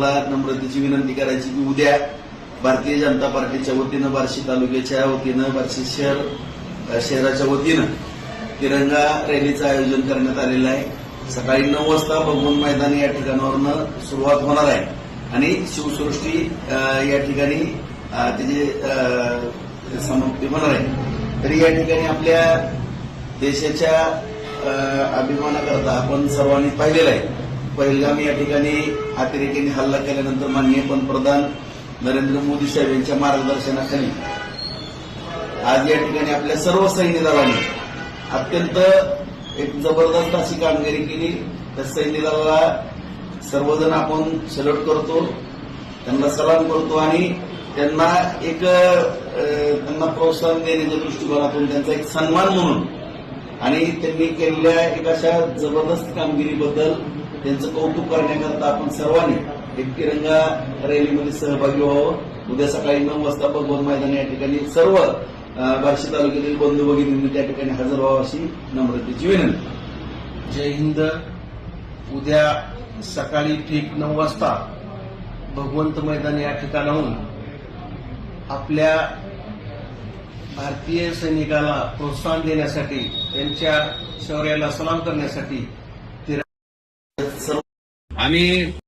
मला नम्रतेची विनंती करायची की उद्या भारतीय जनता पार्टीच्या वतीनं बार्शी तालुक्याच्या वतीनं बार्शी शहर शहराच्या वतीनं तिरंगा रॅलीचं आयोजन करण्यात आलेलं आहे. सकाळी नऊ वाजता भगवान मैदान या ठिकाणावरनं सुरुवात होणार आहे. आणि शिवसृष्टी या ठिकाणी त्याची समाप्ती होणार आहे. तरी या ठिकाणी आपल्या देशाच्या अभिमानाकरता आपण सर्वांनी पाहिलेलं आहे. पहिलगामी या ठिकाणी अतिरेकीने हल्ला केल्यानंतर माननीय पंतप्रधान नरेंद्र मोदी साहेब यांच्या मार्गदर्शनाखाली आज या ठिकाणी आपल्या सर्व सैन्य दलाने अत्यंत एक जबरदस्त अशी कामगिरी केली. त्या सैन्य दलाला सर्वजण आपण सलट करतो त्यांना सलाम करतो आणि त्यांना एक त्यांना प्रोत्साहन देण्याच्या दृष्टिकोनातून त्यांचा एक सन्मान म्हणून आणि त्यांनी केलेल्या एक अशा जबरदस्त कामगिरीबद्दल त्यांचं कौतुक करण्याकरता आपण सर्वांनी एक तिरंगा रॅलीमध्ये सहभागी व्हावं. उद्या सकाळी नऊ वाजता भगवान मैदान या ठिकाणी सर्व बार्शी तालुक्यातील बंधू भगिनींनी त्या ठिकाणी हजर व्हावं अशी नम्रतेची विनंती. जय हिंद. उद्या सकाळी ठीक नऊ वाजता भगवंत मैदान या ठिकाणाहून आपल्या भारतीय सैनिकाला प्रोत्साहन देण्यासाठी त्यांच्या शौर्याला सलाम करण्यासाठी सर्व आम्ही